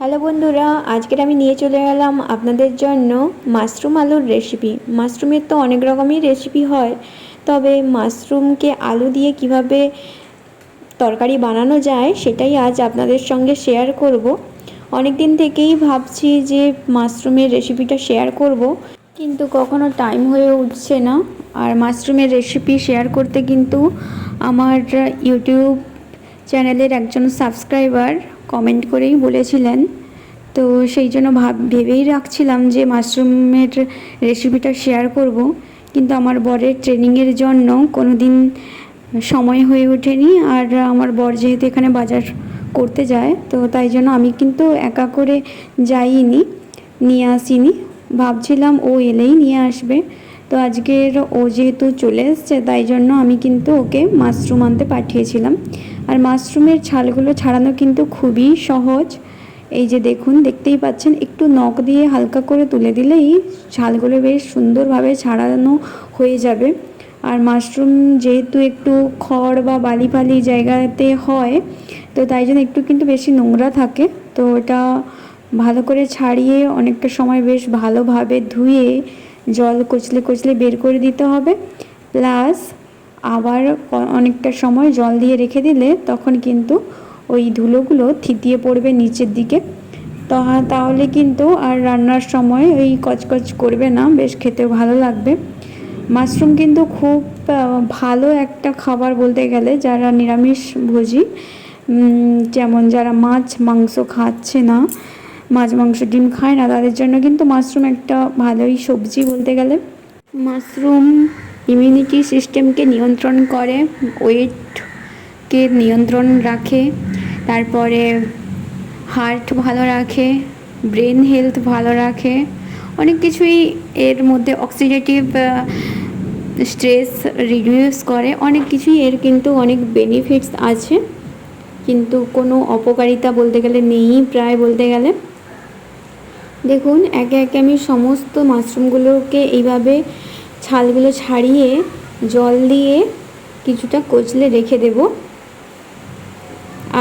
Hello বন্ধুরা, আজকের আমি নিয়ে চলে গেলাম আপনাদের জন্য মাশরুম আলুর রেসিপি মাশরুমের তো অনেক রকমই রেসিপি হয়, তবে মাশরুমকে আলু দিয়ে কীভাবে তরকারি বানানো যায় সেটাই আজ আপনাদের সঙ্গে শেয়ার করব। অনেক দিন থেকেই ভাবছি যে মাশরুমের রেসিপিটা শেয়ার করব, কিন্তু কখনো টাইম হয়ে উঠছে না। আর মাশরুমের রেসিপি শেয়ার করতে কিন্তু আমার ইউটিউব চ্যানেলের একজন সাবস্ক্রাইবার কমেন্ট করেই বলেছিলেন। তো সেই জন্য ভাব, ভেবেই রাখছিলাম যে মাশরুমের রেসিপিটা শেয়ার করব। কিন্তু আমার বরের ট্রেনিংয়ের জন্য কোনো দিন সময় হয়ে ওঠেনি আর আমার বর যেহেতু এখানে বাজার করতে যায়, তো তাই জন্য আমি কিন্তু একা করে যাইনি, নিয়ে আসিনি। ভাবছিলাম ও এলেই নিয়ে আসবে। তো আজকের ও যেহেতু চলে এসছে, তাই জন্য আমি কিন্তু ওকে মাশরুম আনতে পাঠিয়েছিলাম। আর মাশরুমের ছালগুলো ছাড়ানো কিন্তু খুবই সহজ। এই যে দেখুন, দেখতেই পাচ্ছেন, একটু নখ দিয়ে হালকা করে তুলে দিলেই ছালগুলো বেশ সুন্দরভাবে ছাড়ানো হয়ে যাবে। আর মাশরুম যেহেতু একটু খড় বা বালি ফালি জায়গাতে হয়, তো তাই জন্য একটু কিন্তু বেশি নোংরা থাকে। তো ওটা ভালো করে ছাড়িয়ে অনেকটা সময় বেশ ভালোভাবে ধুয়ে জল কচলে কচলে বের করে দিতে হবে। প্লাস আবার অনেকটা সময় জল দিয়ে রেখে দিলে তখন কিন্তু ওই ধুলোগুলো থিতিয়ে পড়বে নিচের দিকে। তাহলে কিন্তু আর রান্নার সময় ওই কচকচ করবে না, বেশ খেতে ভালো লাগবে। মাশরুম কিন্তু খুব ভালো একটা খাবার বলতে গেলে যারা নিরামিষ ভোজি যেমন যারা মাছ মাংস খাচ্ছে না মাছ, মাংস, ডিম খায় না। তাদের জন্য কিন্তু মাশরুম একটা ভালোই সবজি বলতে গেলে। মাশরুম ইমিউনিটি সিস্টেমকে নিয়ন্ত্রণ করে, ওয়েটকে নিয়ন্ত্রণ রাখে, তারপরে হার্ট ভালো রাখে ব্রেন হেলথ ভালো রাখে। অনেক কিছুই এর মধ্যে অক্সিডেটিভ স্ট্রেস রিডিউস করে। অনেক কিছুই এর কিন্তু অনেক বেনিফিটস আছে। কিন্তু কোনো অপকারিতা বলতে গেলে নেই প্রায় বলতে গেলে। দেখুন, একে একে আমি সমস্ত মাশরুমগুলোকে এইভাবে ছালগুলো ছাড়িয়ে জল দিয়ে কিছুটা কচলে রেখে দেব।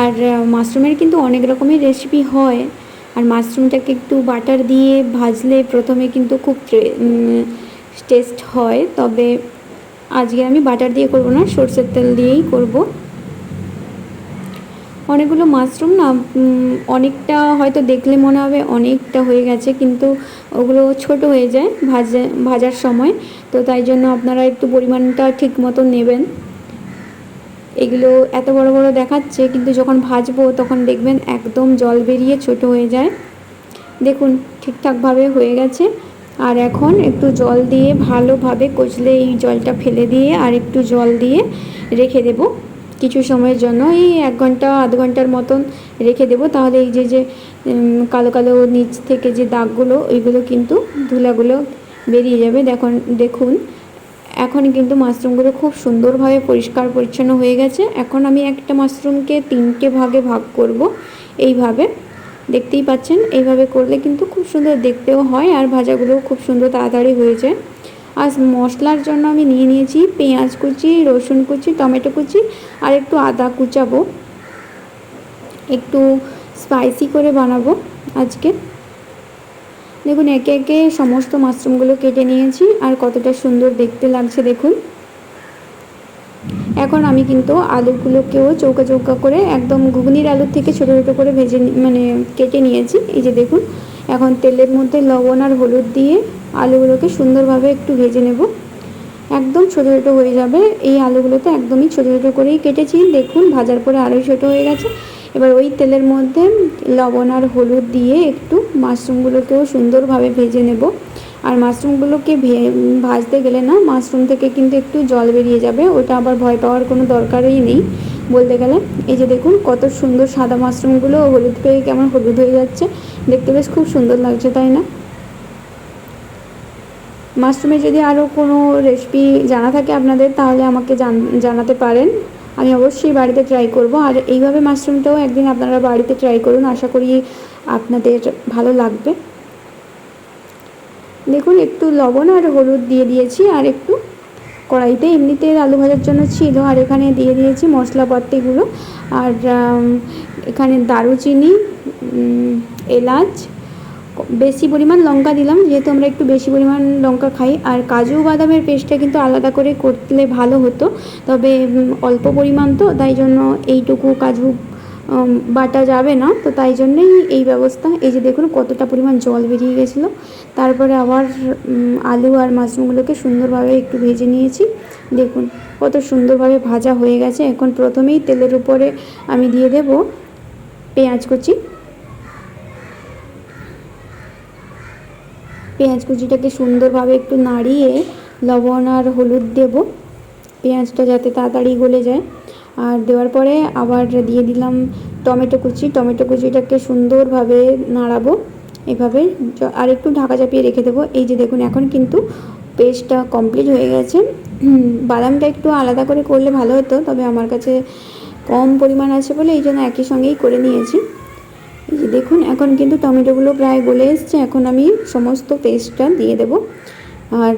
আর মাশরুমের কিন্তু অনেক রকমের রেসিপি হয়। আর মাশরুমটাকে একটু বাটার দিয়ে ভাজলে প্রথমে কিন্তু খুব টেস্ট হয়। তবে আজকে আমি বাটার দিয়ে করব না, সর্ষের তেল দিয়েই করব। অনেকগুলো মাশরুম না অনেকটা হয়তো দেখলে মনে হবে অনেকটা হয়ে গেছে, কিন্তু ওগুলো ছোট হয়ে যায় ভাজা, ভাজার সময়। তো তাই জন্য আপনারা একটু পরিমাণটা ঠিক মতো নেবেন। এগুলো এত বড় বড় দেখাচ্ছে, কিন্তু যখন ভাজবো তখন দেখবেন একদম জল বেরিয়ে ছোট হয়ে যায়। দেখুন, ঠিকঠাকভাবে হয়ে গেছে। আর এখন একটু জল দিয়ে ভালোভাবে কচলে এই জলটা ফেলে দিয়ে আর একটু জল দিয়ে রেখে দেব। কিছু সময়ের জন্য এই এক ঘণ্টা, আধ ঘণ্টার মতন রেখে দেব। তাহলে এই যে যে কালো কালো নিচ থেকে যে দাগগুলো, ওইগুলো কিন্তু ধুলাগুলো বেরিয়ে যাবে। দেখুন দেখুন, এখন কিন্তু মাশরুমগুলো খুব সুন্দরভাবে পরিষ্কার পরিচ্ছন্ন হয়ে গেছে। এখন আমি একটা মাশরুমকে তিনটে ভাগে ভাগ করব। এইভাবে, দেখতেই পাচ্ছেন? এইভাবে করলে কিন্তু খুব সুন্দর দেখতেও হয় আর ভাজাগুলোও খুব সুন্দর তাড়াতাড়ি হয়ে যায়। আর মশলার জন্য আমি নিয়ে নিয়েছি পেঁয়াজ কুচি, রসুন কুচি, টমেটো কুচি আর একটু আদা কুচাবো। একটু স্পাইসি করে বানাবো আজকে। দেখুন, একে একে সমস্ত মাশরুমগুলো কেটে নিয়েছি আর কতটা সুন্দর দেখতে লাগছে, দেখুন। এখন আমি কিন্তু আলুগুলোকেও চৌকা চৌকা করে একদম ঘুগনির আলুর থেকে ছোটো ছোটো করে ভেজে মানে কেটে নিয়েছি। এই যে দেখুন, এখন তেলের মধ্যে লবণ আর হলুদ দিয়ে আলুগুলোকে সুন্দরভাবে একটু ভেজে নেব। একদম ছোটো ছোটো হয়ে যাবে। এই আলুগুলোতে একদমই ছোটো ছোটো করেই কেটেছি। দেখুন, ভাজার পরে আরও ছোটো হয়ে গেছে। এবার ওই তেলের মধ্যে লবণ আর হলুদ দিয়ে একটু মাশরুমগুলোকেও সুন্দরভাবে ভেজে নেব। আর মাশরুমগুলোকে ভাজতে গেলে না, মাশরুম থেকে কিন্তু একটু জল বেরিয়ে যাবে। ওটা আবার ভয় পাওয়ার কোনো দরকারই নেই। বলতে গেলে, এই যে দেখুন, কত সুন্দর সাদা মাশরুমগুলো হলুদ পেয়ে কেমন হলুদ হয়ে যাচ্ছে। দেখতে বেশ খুব সুন্দর লাগছে, তাই না? মাশরুমে যদি আরও কোনো রেসিপি জানা থাকে আপনাদের, তাহলে আমাকে জানাতে পারেন। আমি অবশ্যই বাড়িতে ট্রাই করব। আর এইভাবে মাশরুমটাও একদিন আপনারা বাড়িতে ট্রাই করুন। আশা করি আপনাদের ভালো লাগবে। দেখুন, একটু লবণ আর হলুদ দিয়ে দিয়েছি। আর একটু কড়াইতে এমনিতে আলু ভাজার জন্য ছিল। আর এখানে দিয়ে দিয়েছি মশলাপাতিগুলো। আর এখানে দারুচিনি এলাচ বেশি পরিমাণ লঙ্কা দিলাম, যেহেতু আমরা একটু বেশি পরিমাণ লঙ্কা খাই। আর কাজু বাদামের পেস্টটা কিন্তু আলাদা করে করলে ভালো হতো, তবে অল্প পরিমাণ তো, তাই জন্য এইটুকু কাজু বাটা যাবে না। তো তাই জন্যই এই ব্যবস্থা। এই যে দেখুন কতটা পরিমাণ জল বেরিয়ে গেছিল। তারপরে আবার আলু আর মাশরুমগুলোকে সুন্দরভাবে একটু ভেজে নিয়েছি। দেখুন কত সুন্দরভাবে ভাজা হয়ে গেছে। এখন প্রথমেই তেলের উপরে আমি দিয়ে দেব পেঁয়াজ কুচি। পেঁয়াজ কুচিটাকে সুন্দরভাবে একটু নাড়িয়ে, লবণ আর হলুদ দেব। পেঁয়াজটা যাতে তাড়াতাড়ি গলে যায়। আর দেওয়ার পরে আবার দিয়ে দিলাম টমেটো কুচি। টমেটো কুচিটাকে সুন্দরভাবে নাড়াবো। এভাবে আর একটু ঢাকা চাপিয়ে রেখে দেবো। এই যে দেখুন, এখন কিন্তু পেস্টটা কমপ্লিট হয়ে গেছে। বাদামটা একটু আলাদা করে করলে ভালো হতো, তবে আমার কাছে কম পরিমাণ আছে বলে এই জন্য একই সঙ্গেই করে নিয়েছি। যে দেখুন, এখন কিন্তু টমেটোগুলো প্রায় গলে এসছে। এখন আমি সমস্ত পেস্টটা দিয়ে দেব। আর,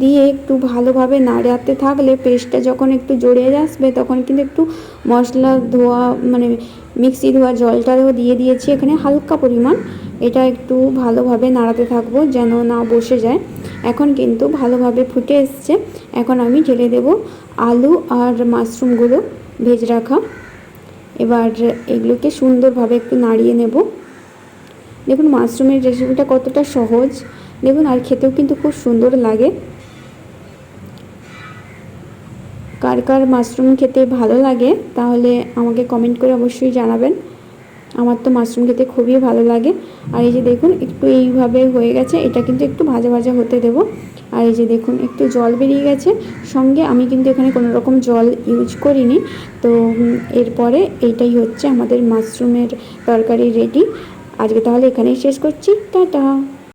দিয়ে একটু ভালোভাবে নাড়াতে থাকলে পেস্টটা যখন একটু জড়িয়ে আসবে, তখন কিন্তু একটু মশলা ধোয়া মানে মিক্সি ধোয়া, জলটাও দিয়ে দিয়েছি এখানে হালকা পরিমাণ। এটা একটু ভালোভাবে নাড়াতে থাকব যেন না বসে যায়। এখন কিন্তু ভালোভাবে ফুটে এসছে। এখন আমি ঢেলে দেব আলু আর মাশরুমগুলো ভেজে রাখা। এবার এগুলোকে সুন্দরভাবে একটু নাড়িয়ে নেব। দেখুন, মাশরুমের রেসিপিটা কতটা সহজ। দেখুন, আর খেতেও কিন্তু খুব সুন্দর লাগে। কার কার মাশরুম খেতে ভালো লাগে, তাহলে আমাকে কমেন্ট করে অবশ্যই জানাবেন। আমার তো মাশরুম খেতে খুবই ভালো লাগে। আর এই যে দেখুন, একটু এইভাবে হয়ে গেছে। এটা কিন্তু একটু ভাজা ভাজা হতে দেবো। আর এই যে দেখুন, একটু জল বেরিয়ে গেছে। সঙ্গে আমি কিন্তু এখানে কোনো রকম জল ইউজ করিনি। তো এরপরে এইটাই হচ্ছে আমাদের মাশরুমের তরকারি রেডি আজকে তাহলে এখানেই শেষ করছি। টাটা!